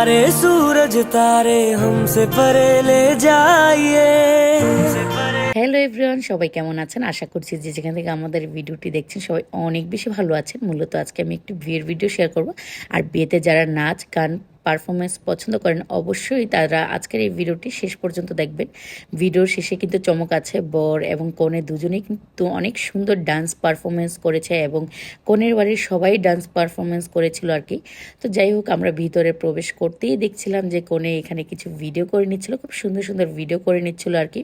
सारे सूरज तारे हमसे परे ले जाइए হ্যালো এভরিওয়ান সবাই কেমন আছেন আশা করছি যে যেখান থেকে আমাদের ভিডিওটি দেখছেন সবাই অনেক বেশি ভালো আছেন মূলত আজকে আমি একটি বিয়ের ভিডিও শেয়ার করব আর বিয়েতে যারা নাচ গান পারফরমেন্স পছন্দ করেন, অবশ্যই তারা আজকের এই ভিডিওটি শেষ পর্যন্ত দেখবেন। ভিডিওর শেষে কিন্তু চমক আছে, বর এবং কনে দুজনেই কিন্তু অনেক সুন্দর ডান্স পারফরমেন্স করেছে এবং কনের বাড়ির সবাই ডান্স পারফরমেন্স করেছিল আর কি। তো যাই হোক, আমরা ভিতরে প্রবেশ করতেই দেখছিলাম যে কনে এখানে কিছু ভিডিও করে নিচ্ছিল, খুব সুন্দর সুন্দর ভিডিও করে নিচ্ছিল আর কি।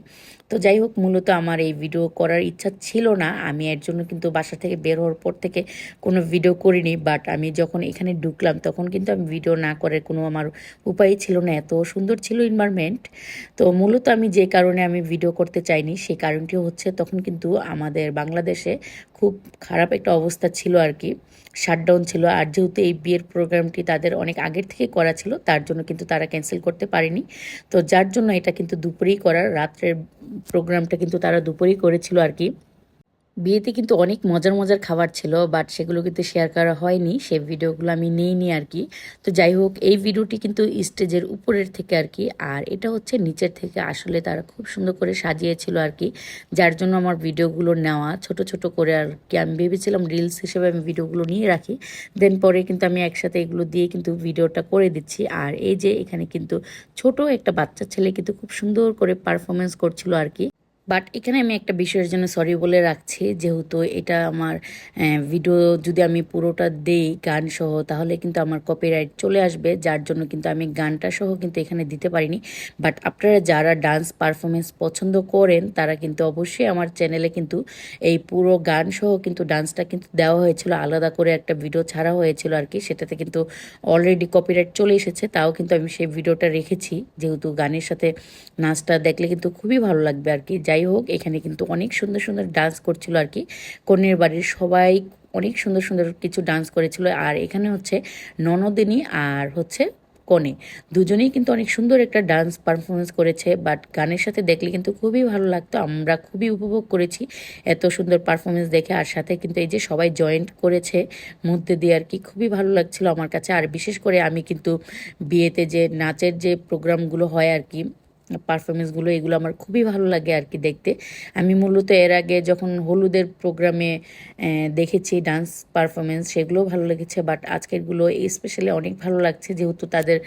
তো যাই হোক, মূলত আমার এই ভিডিও করার ইচ্ছা ছিল না। আমি এর জন্য কিন্তু বাসা থেকে বের হওয়ার পর থেকে কোনো ভিডিও করিনি বাট আমি যখন এখানে ঢুকলাম, তখন কিন্তু আমি ভিডিও না করে কোনো আমার উপায় ছিল না। এত সুন্দর ছিল এনভায়রনমেন্ট তো মূলত আমি যে কারণে আমি ভিডিও করতে চাইনি সেই কারণটি হচ্ছে তখন কিন্তু আমাদের বাংলাদেশে খুব খারাপ একটা অবস্থা ছিল আর কি শাটডাউন ছিল। আর যেহেতু এই বিয়ের প্রোগ্রামটি তাদের অনেক আগের থেকে করা ছিল, তার জন্য কিন্তু তারা ক্যান্সেল করতে পারেনি। তো যার জন্য এটা কিন্তু দুপুরেই করার, রাত্রের প্রোগ্রামটা কিন্তু তারা দুপুরেই করেছিল আর কি বিয়েতে কিন্তু অনেক মজার মজার খাবার ছিল বাট সেগুলো কিন্তু শেয়ার করা হয়নি। সেই ভিডিওগুলো আমি নিইনি আর কি। তো যাই হোক, এই ভিডিওটি কিন্তু স্টেজের উপরের থেকে আর কি, আর এটা হচ্ছে নিচের থেকে। আসলে তারা খুব সুন্দর করে সাজিয়েছিল আর কি, যার জন্য আমার ভিডিওগুলো নেওয়া। ছোট ছোট করে আর কি, আমি ভেবেছিলাম রিলস হিসেবে আমি ভিডিওগুলো নিয়ে রাখি। দেন পরে কিন্তু আমি একসাথে এগুলো দিয়ে কিন্তু ভিডিওটা করে দিচ্ছি। আর এই যে এখানে কিন্তু ছোট একটা বাচ্চা ছেলে কিন্তু খুব সুন্দর করে পারফরমেন্স করছিল আর কি। বাট এখানে আমি একটা বিষয়ের জন্য সরি বলে রাখছি, যেহেতু এটা আমার ভিডিও যদি আমি পুরোটা দেই গান সহ, তাহলে কিন্তু আমার কপিরাইট চলে আসবে। যার জন্য কিন্তু আমি গানটা সহ কিন্তু এখানে দিতে পারিনি। বাট আপনারা যারা ডান্স পারফরমেন্স পছন্দ করেন, তারা কিন্তু অবশ্যই আমার চ্যানেলে কিন্তু এই পুরো গান সহ কিন্তু ডান্সটা কিন্তু দেওয়া হয়েছিল। আলাদা করে একটা ভিডিও ছাড়া হয়েছিল আর কি। সেটাতে কিন্তু অলরেডি কপিরাইট চলে এসেছে। তাও কিন্তু আমি সেই ভিডিওটা রেখেছি। যেহেতু গানের সাথে নাচটা দেখলে কিন্তু খুবই ভালো লাগবে আর কি। যাই হোক, এখানে কিন্তু অনেক সুন্দর সুন্দর ডান্স করছিল আর কি। কনের বাড়ির সবাই অনেক সুন্দর সুন্দর কিছু ডান্স করেছিল। আর এখানে হচ্ছে ননদিনী আর হচ্ছে কনে। দুজনেই কিন্তু অনেক সুন্দর একটা ডান্স পারফরমেন্স করেছে বাট গানের সাথে দেখলে কিন্তু খুবই ভালো লাগতো। আমরা খুবই উপভোগ করেছি এত সুন্দর পারফরমেন্স দেখে। আর সাথে কিন্তু এই যে সবাই জয়েন্ট করেছে মধ্যে দিয়ে আর কি, খুবই ভালো লাগছিল আমার কাছে। আর বিশেষ করে আমি কিন্তু বিয়েতে যে নাচের যে প্রোগ্রামগুলো হয় আর কি পারফরমেন্সগুলো এগুলো আমার খুবই ভালো লাগে আর কি দেখতে। আমি মূলত এর আগে যখন হলুদের প্রোগ্রামে দেখেছি ডান্স পারফরমেন্স সেগুলোও ভালো লেগেছে বাট আজকেরগুলো স্পেশালি অনেক ভালো লাগছে, যেহেতু তাদের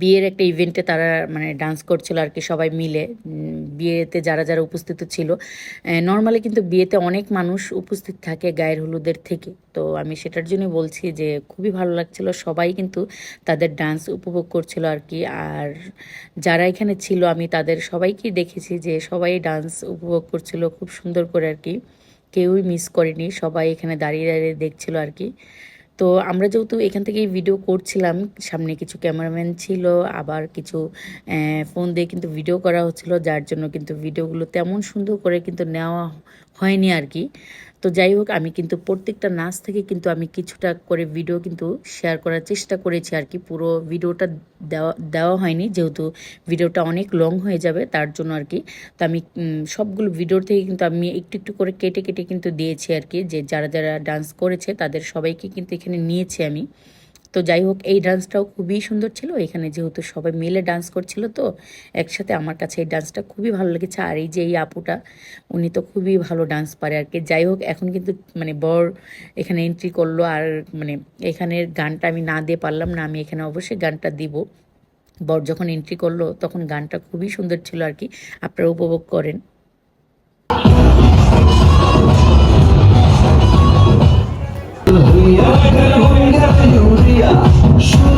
বিয়ের একটা ইভেন্টে তারা মানে ডান্স করছিল আর কি সবাই মিলে। বিয়েতে যারা যারা উপস্থিত ছিল নর্মালি কিন্তু বিয়েতে অনেক মানুষ উপস্থিত থাকে গায়ের হলুদের থেকে। তো আমি সেটার জন্য বলছি যে, খুবই ভালো লাগছিল। সবাই কিন্তু তাদের ডান্স উপভোগ করছিল আর কি। আর যারা এখানে ছিল, আমি তাদের সবাইকেই দেখেছি যে, সবাই ডান্স উপভোগ করছিল খুব সুন্দর করে আর কি। কেউই মিস করেনি, সবাই এখানে দাঁড়িয়ে দাঁড়িয়ে দেখছিল আর কি। তো আমরা যেহেতু এখান থেকে ভিডিও করছিলাম, সামনে কিছু ক্যামেরাম্যান ছিল, আবার কিছু ফোন দিয়ে কিন্তু ভিডিও করা হচ্ছিল, যার জন্য কিন্তু ভিডিওগুলো তেমন সুন্দর করে কিন্তু নেওয়া হয়নি আর কি। তো যাই হোক, আমি কিন্তু প্রত্যেকটা নাচ থেকে কিন্তু আমি কিছুটা করে ভিডিও কিন্তু শেয়ার করার চেষ্টা করেছি আর কি। পুরো ভিডিওটা দেওয়া দেওয়া হয়নি, যেহেতু ভিডিওটা অনেক লং হয়ে যাবে, তার জন্য আর কি। তো আমি সবগুলো ভিডিওর থেকে কিন্তু আমি একটু একটু করে কেটে কেটে কিন্তু দিয়েছি আর কি, যে যারা যারা ডান্স করেছে, তাদের সবাইকে কিন্তু এখানে নিয়েছি আমি। তো যাই হোক, এই ডান্সটাও খুবই সুন্দর ছিল। এখানে যেহেতু সবাই মিলে ডান্স করছিল, তো একসাথে আমার কাছে এই ডান্সটা খুবই ভালো লেগেছে। আর এই যে এই আপুটা, উনি তো খুবই ভালো ডান্স পারে আর কি। যাই হোক, এখন কিন্তু মানে বর এখানে এন্ট্রি করল আর মানে এখানের গানটা আমি না দিয়ে পারলাম না, আমি এখানে অবশ্যই গানটা দিব। বর যখন এন্ট্রি করল, তখন গানটা খুবই সুন্দর ছিল আর কি। আপনারা উপভোগ করেন। Sure.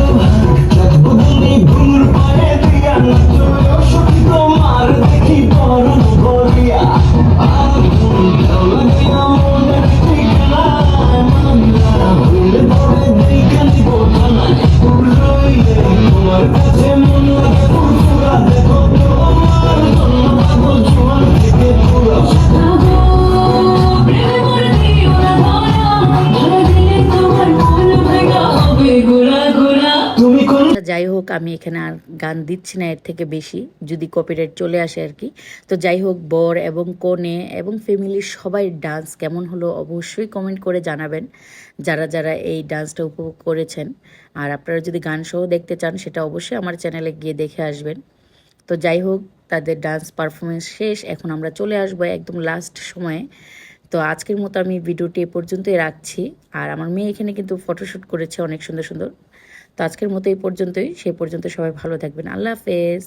হোক, আমি এখানে আর গান দিচ্ছি না, এর থেকে বেশি, যদি কপিরাইট চলে আসে আর কি। তো যাই হোক, বর এবং কনে এবং ফ্যামিলির সবাই ডান্স কেমন হলো অবশ্যই কমেন্ট করে জানাবেন। যারা যারা এই ডান্সটা উপভোগ করেছেন, আর আপনারা যদি গান সহ দেখতে চান, সেটা অবশ্যই আমার চ্যানেলে গিয়ে দেখে আসবেন। তো যাই হোক, তাদের ডান্স পারফরমেন্স শেষ, এখন আমরা চলে আসব একদম লাস্ট সময়ে। তো আজকের মতো আমি ভিডিওটি এ পর্যন্তই রাখছি। আর আমার মেয়ে এখানে কিন্তু ফটোশ্যুট করেছে অনেক সুন্দর সুন্দর। তো আজকের মতো এই পর্যন্তই। সেই পর্যন্ত সবাই ভালো থাকবেন। আল্লাহ হাফেজ।